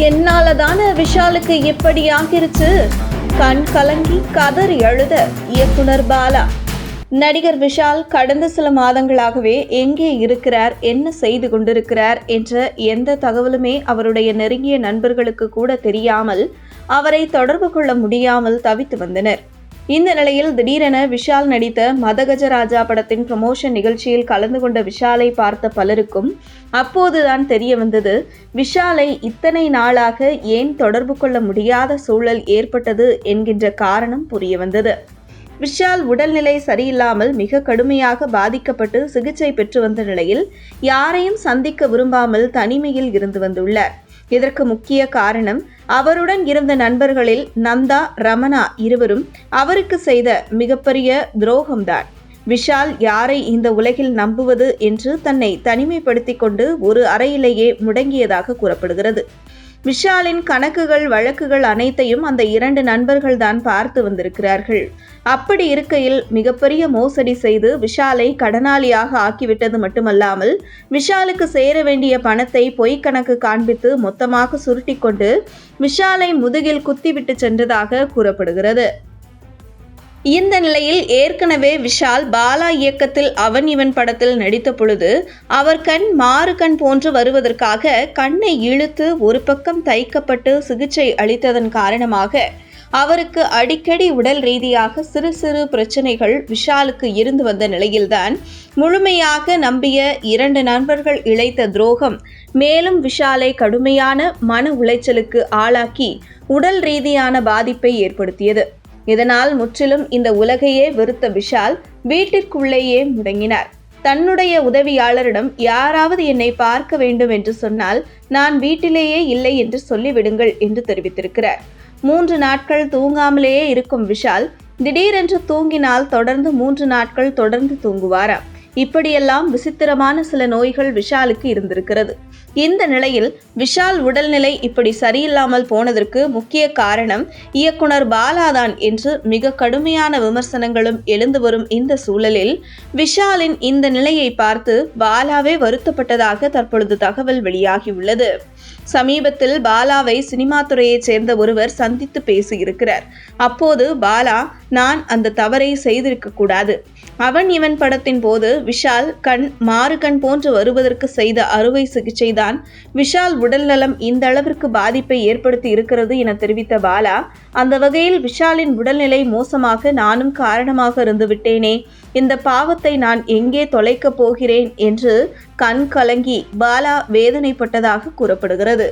என்னால தானே விஷாலுக்கு இப்படி ஆகிருச்சு? கண் கலங்கி கதறி அழுத இயக்குனர் பாலா. நடிகர் விஷால் கடந்த சில மாதங்களாகவே எங்கே இருக்கிறார் என்ன செய்து கொண்டிருக்கிறார் என்ற எந்த தகவலுமே அவருடைய நெருங்கிய நண்பர்களுக்கு கூட தெரியாமல் அவரை தொடர்பு கொள்ள முடியாமல் தவித்து வந்தனர். இந்த நிலையில் திடீரென விஷால் நடித்த மதகஜராஜா படத்தின் ப்ரமோஷன் நிகழ்ச்சியில் கலந்து கொண்ட விஷாலை பார்த்த பலருக்கும் அப்போதுதான் தெரிய வந்தது விஷாலை இத்தனை நாளாக ஏன் தொடர்பு கொள்ள முடியாத சூழல் ஏற்பட்டது என்கின்ற காரணம் புரிய வந்தது. விஷால் உடல்நிலை சரியில்லாமல் மிக கடுமையாக பாதிக்கப்பட்டு சிகிச்சை பெற்று வந்த நிலையில் யாரையும் சந்திக்க விரும்பாமல் தனிமையில் இருந்து வந்துள்ளார். இதற்கு முக்கிய காரணம் அவருடன் இருந்த நண்பர்களில் நந்தா ரமணா இருவரும் அவருக்கு செய்த மிகப்பெரிய துரோகம்தான். விஷால் யாரை இந்த உலகில் நம்புவது என்று தன்னை தனிமைப்படுத்திக் கொண்டு ஒரு அறையிலேயே முடங்கியதாக கூறப்படுகிறது. விஷாலின் கணக்குகள் வழக்குகள் அனைத்தையும் அந்த இரண்டு நண்பர்கள் தான் பார்த்து வந்திருக்கிறார்கள். அப்படி இருக்கையில் மிகப்பெரிய மோசடி செய்து விஷாலை கடனாளியாக ஆக்கிவிட்டது மட்டுமல்லாமல் விஷாலுக்கு சேர வேண்டிய பணத்தை பொய்க் கணக்கு காண்பித்து மொத்தமாக சுருட்டிக்கொண்டு விஷாலை முதுகில் குத்திவிட்டு சென்றதாக கூறப்படுகிறது. இந்த நிலையில் ஏற்கனவே விஷால் பாலா இயக்கத்தில் அவன் இவன் படத்தில் நடித்த பொழுது அவர் கண் மாறு கண் போன்று வருவதற்காக கண்ணை இழுத்து ஒரு பக்கம் தைக்கப்பட்டு சிகிச்சை அளித்ததன் காரணமாக அவருக்கு அடிக்கடி உடல் ரீதியாக சிறு சிறு பிரச்சனைகள் விஷாலுக்கு இருந்து வந்த நிலையில்தான் முழுமையாக நம்பிய இரண்டு நண்பர்கள் இழைத்த துரோகம் மேலும் விஷாலை கடுமையான மன உளைச்சலுக்கு ஆளாக்கி உடல் ரீதியான பாதிப்பை ஏற்படுத்தியது. இதனால் முற்றிலும் இந்த உலகையே வெறுத்த விஷால் வீட்டிற்குள்ளேயே முடங்கினார். தன்னுடைய உதவியாளரிடம் யாராவது என்னை பார்க்க வேண்டும் என்று சொன்னால் நான் வீட்டிலேயே இல்லை என்று சொல்லிவிடுங்கள் என்று தெரிவித்திருக்கிறார். மூன்று நாட்கள் தூங்காமலேயே இருக்கும் விஷால் திடீரென்று தூங்கினால் தொடர்ந்து மூன்று நாட்கள் தொடர்ந்து தூங்குவாராம். இப்படியெல்லாம் விசித்திரமான சில நோய்கள் விஷாலுக்கு இருந்திருக்கிறது. இந்த நிலையில் விஷால் உடல்நிலை இப்படி சரியில்லாமல் போனதற்கு முக்கிய காரணம் இயக்குனர் பாலாதான் என்று மிக கடுமையான விமர்சனங்களும் எழுந்து வரும் இந்த சூழலில் விஷாலின் இந்த நிலையை பார்த்து பாலாவே வருத்தப்பட்டதாக தற்பொழுது தகவல் வெளியாகியுள்ளது. சமீபத்தில் பாலாவை சினிமா துறையைச் சேர்ந்த ஒருவர் சந்தித்து பேசியிருக்கிறார். அப்போது பாலா நான் அந்த தவறை செய்திருக்க கூடாது. அவன் இவன் படத்தின் போது விஷால் கண் மாறு கண் போன்று வருவதற்கு செய்த அறுவை சிகிச்சை தான் விஷால் உடல்நலம் இந்த அளவிற்கு பாதிப்பை ஏற்படுத்தி இருக்கிறது என தெரிவித்த பாலா அந்த வகையில் விஷாலின் உடல்நிலை மோசமாக நானும் காரணமாக இருந்து விட்டேனே. இந்த பாவத்தை நான் எங்கே தொலைக்கப் போகிறேன்? என்று கண் கலங்கி பாலா வேதனைப்பட்டதாக கூறப்படுகிறது.